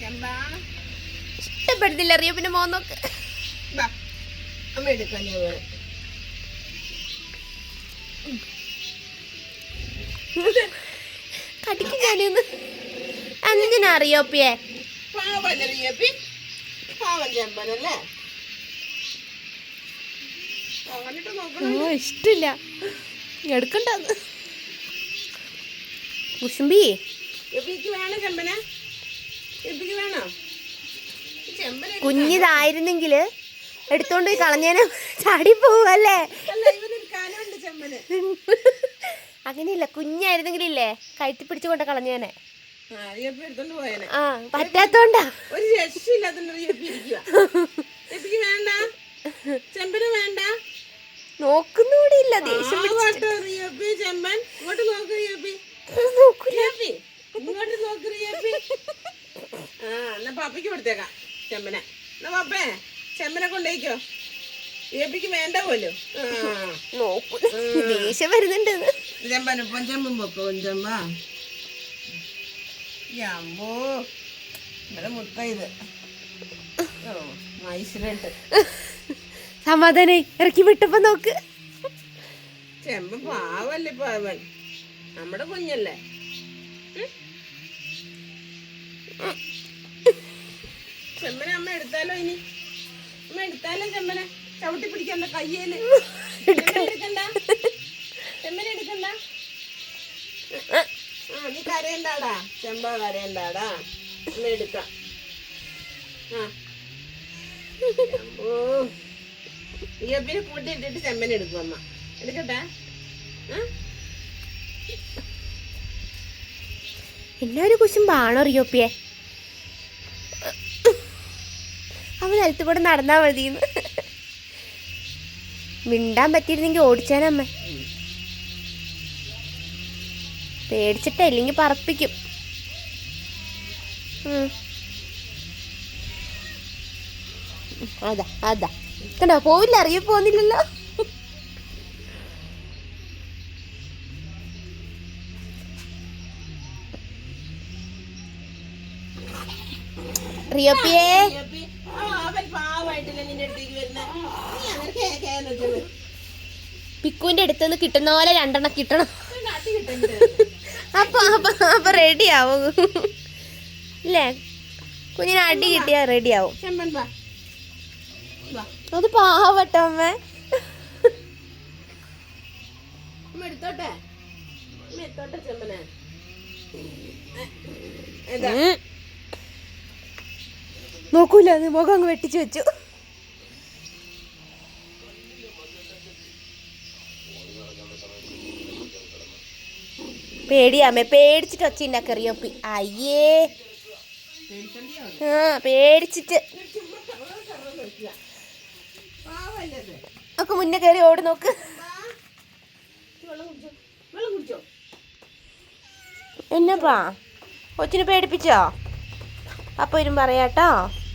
ചെമ്പാ ഇഷ്ടപ്പെടുന്നില്ല അറിയോ? പിന്നെ മോൻ നോക്ക് അമ്മ എടുക്കാൻ കടിക്കും ഞാനൊന്ന് അങ്ങനെ അറിയോപ്പിയെ ഓ ഇഷ്ടമില്ല എടുക്കണ്ടെന്ന് കുശുമ്പി എപ്പിക്ക് വേണോ ചെമ്പന എപ്പിക്ക് വേണോ ഈ ചെമ്പന കുഞ്ഞിതായിരുന്നെങ്കിൽ എടുത്തോണ്ട് പോയി കളഞ്ഞേനെ ചാടി പോവല്ലേ? അങ്ങനെയില്ല കുഞ്ഞായിരുന്നെങ്കിലില്ലേ കയറ്റി പിടിച്ചുകൊണ്ട് കളഞ്ഞേനെ. ആ പറ്റാത്തോണ്ടാ. ഒരു വേണ്ട? ചെമ്പന് വേണ്ട? നോക്കുന്നൂടി ഇല്ല ദേഷ്യം ചെമ്പൻ. ഇങ്ങോട്ട് നോക്ക് ഇങ്ങോട്ട് നോക്ക് എന്നാ പപ്പയ്ക്ക് കൊടുത്തേക്കാം ചെമ്പനെ എന്നാ പപ്പേ ചെമ്പനെ കൊണ്ടേക്കോ ഏപ്പിക്ക് വേണ്ട പോലും. ദേഷ്യം വരുന്നുണ്ട് ചെമ്പന് പൊഞ്ചമ്പും പൊഞ്ചമ്പ അമ്മോ ഇവിടെ മുട്ട ഇത്. സമാധാനം ഇറക്കി വിട്ടപ്പോ നോക്ക്. ചെമ്പ പാവല്ലേ പാവൻ നമ്മുടെ കുഞ്ഞല്ലേ? ഉം? ചെമ്പനെ അമ്മ എടുത്താലോ ഇനി? അമ്മ എടുത്താലോ ചെമ്പനെ ചവിട്ടി പിടിക്കണ്ട കയ്യേൽ. എടുക്കണ്ട? ചെമ്പനെ എടുക്കണ്ട? ആ നീ കരയണ്ടാടാ. ചെമ്പ കരയണ്ടാടാ. അമ്മ എടുക്കാം. ആ. ഓ. ഈ അപ്പിനെ കൂട്ടിയിട്ടിട്ട് ചെമ്മനെ എടുക്കും അമ്മ. എടുക്കട്ടെ? ആ? എന്നെ ഒരു കുശുമ്പാണോ അറിയോപ്പിയെ അവൻ നിലത്ത് കൂടെ നടന്നാ മതിന്ന് മിണ്ടാൻ പറ്റിയിരുന്നെങ്കിൽ ഓടിച്ചാനമ്മ പേടിച്ചിട്ട ഇല്ലെങ്കിൽ പറപ്പിക്കും. അതാ അതാ. കണ്ടോ പോവില്ല അറിയ പോന്നില്ലല്ലോ റിയോപ്പിയേ ഈ അപ്പി, ആ, അവൻ പാവായിട്ടില്ല നിന്റെ അടുത്തേക്ക് വരുന്നെ. നീ അങ്ങനെ കേ അടുത്ത് നിന്ന് പിക്കുവിന്റെ കിട്ടുന്ന പോലെ രണ്ടെണ്ണം കിട്ടണം? അപ്പൊ അപ്പൊ അപ്പൊ റെഡി ആവും. അല്ലേ കുഞ്ഞിന് അടി കിട്ടിയാ റെഡി ആവും. അത് പാവട്ടോ അമ്മ. എടുത്തോട്ടെ? എടുത്തോട്ടെ ചെമ്പനെ. നോക്കൂല മുഖം അങ്ങ് വെട്ടിച്ചു വെച്ചു. പേടിയാമ്മേ പേടിച്ചിട്ട് ഒച്ച കറിയോപ്പി അയ്യേ. ആ പേടിച്ചിട്ട്? ഒക്കെ മുന്നേ കയറി ഓടി നോക്ക്. എന്നപ്പാ? കൊച്ചിനെ പേടിപ്പിച്ചോ? അപ്പൊ ഇരും പറയാട്ടോ?